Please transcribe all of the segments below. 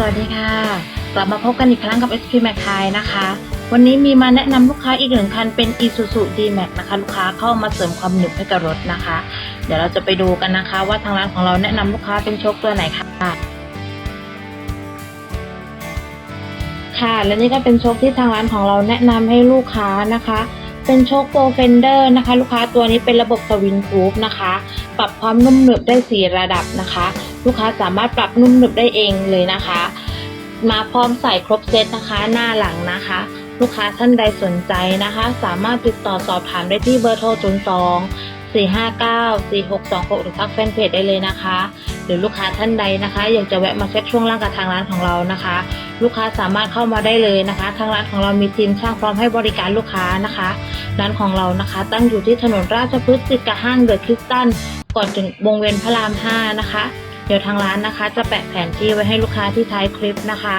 สวัสดีค่ะ กลับมาพบกันอีกครั้งกับ SP Max Thai นะคะ วันนี้มีมาแนะนำลูกค้าอีกหนึ่งคันเป็น Isuzu D-Max นะคะ ลูกค้าเข้ามาเสริมความหนึบให้กับรถนะคะ เดี๋ยวเราจะไปดูกันนะคะว่าทางร้านของเราแนะนำลูกค้าเป็นโชคตัวไหนค่ะ ค่ะ และนี่ก็เป็นโชคที่ทางร้านของเราแนะนำให้ลูกค้านะคะ เป็นโชคโปรเฟนเดอร์นะคะ ลูกค้าตัวนี้เป็นระบบสวินกรุ๊ปนะคะ ปรับความนุ่มหนึบได้ 4 ระดับนะคะ ลูกค้าสามารถปรับนุ่มหนึบได้เองเลยนะคะ มาพร้อมใส่ครบเซตนะคะ หน้าหลังนะคะ ลูกค้าท่านใดสนใจนะคะ สามารถติดต่อสอบถามได้ที่เบอร์โทร 02 459 4626 หรือทักแฟนเพจได้เลยนะคะ หรือลูกค้าท่านใดนะคะ อยากจะแวะมาเช็คช่วงล่างกับทางร้านของเรานะคะ ลูกค้าสามารถเข้ามาได้เลยนะคะ ทางร้านของเรามีทีมช่างพร้อมให้บริการลูกค้านะคะ ร้านของเรานะคะ ตั้งอยู่ที่ถนนราชพฤกษ์ติดกับห้างเดอะคริสตันก่อนถึงวงเวียนพระราม 5 นะคะ เดี๋ยวทางร้านนะคะ จะแปะแผนที่ไว้ให้ลูกค้าที่ท้ายคลิปนะคะ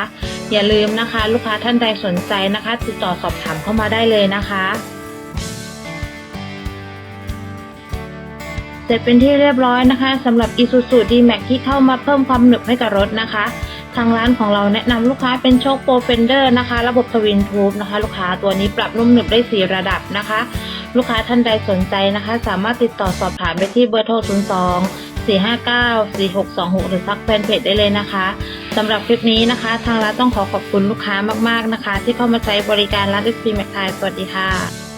อย่าลืมนะคะ ลูกค้าท่านใดสนใจนะคะ ติดต่อสอบถามเข้ามาได้เลยนะคะเสร็จเป็นที่เรียบร้อยนะคะสำหรับ Isuzu D-Max ที่เข้ามาเพิ่มความหนึบให้กับรถนะคะ ทางร้านของเราแนะนำลูกค้าเป็นโชคโปรเฟนเดอร์นะคะ ระบบทวินทูบนะคะ ลูกค้าตัวนี้ปรับนุ่มหนึบได้ 4 ระดับนะคะ ลูกค้าท่านใดสนใจนะคะ สามารถติดต่อสอบถามได้ที่เบอร์โทร 02 459 4626 หรือทักแฟนเพจได้เลยนะคะสำหรับคลิปนี้นะคะ ทางร้านต้องขอขอบคุณลูกค้ามากๆนะคะ ที่เข้ามาใช้บริการร้านดิสพีแมคไทยสวัสดีค่ะ